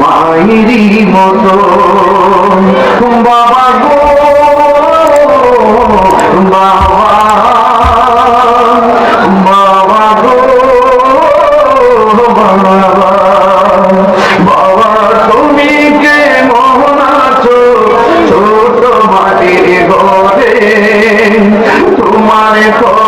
মায়েরই মতো। বাবা গো, বাবা বাবা গো, বাবা বাবা, তুমি কে মোহন ছোট মাটির ঘরে তোমার কথারই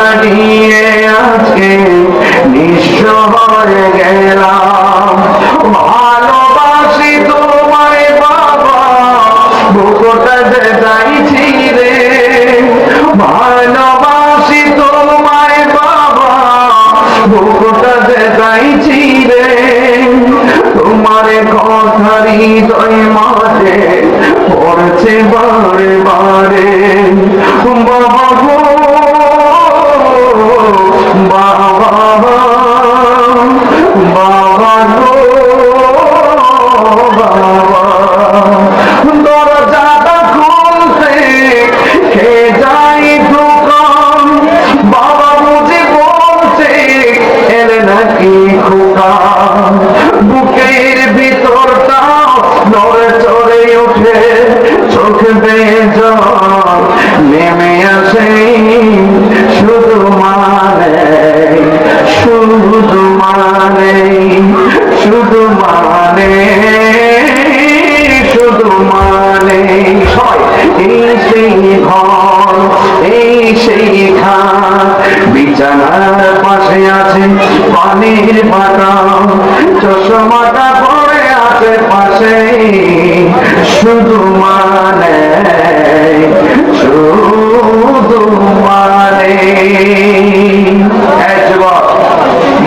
হারিয়ে আজকে নিঃস্ব হয়ে গেলাম। ভালোবাসি তোমায় বাবা বুকটা যে চাইছি রে। ভালোবাসি তোমায় বাবা বুকটা যে চাইছি রে। তোমার কথা হৃদয় মাঝে পড়ছে বারে বারে। নড়ে চড়ে ওঠে, চোখ বেজা নেমে আসে। শুধু মানে শুধু মানে শুধু মানে শুধু মানে। এই সেই ঘর, এই সেই খান বিছানার পাশে আছে পানির পাতা চশমাটা পড়ে শুধু মানে শুধু মানে।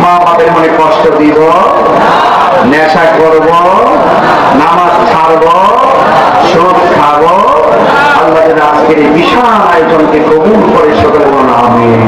মা বাপের মনে কষ্ট দিব, নেশা করব, নামাজ ছাড়ব সুদ খাব। আল্লাহ আজকের বিশাল আয়োজনকে কবুল করে সকলে আমিন।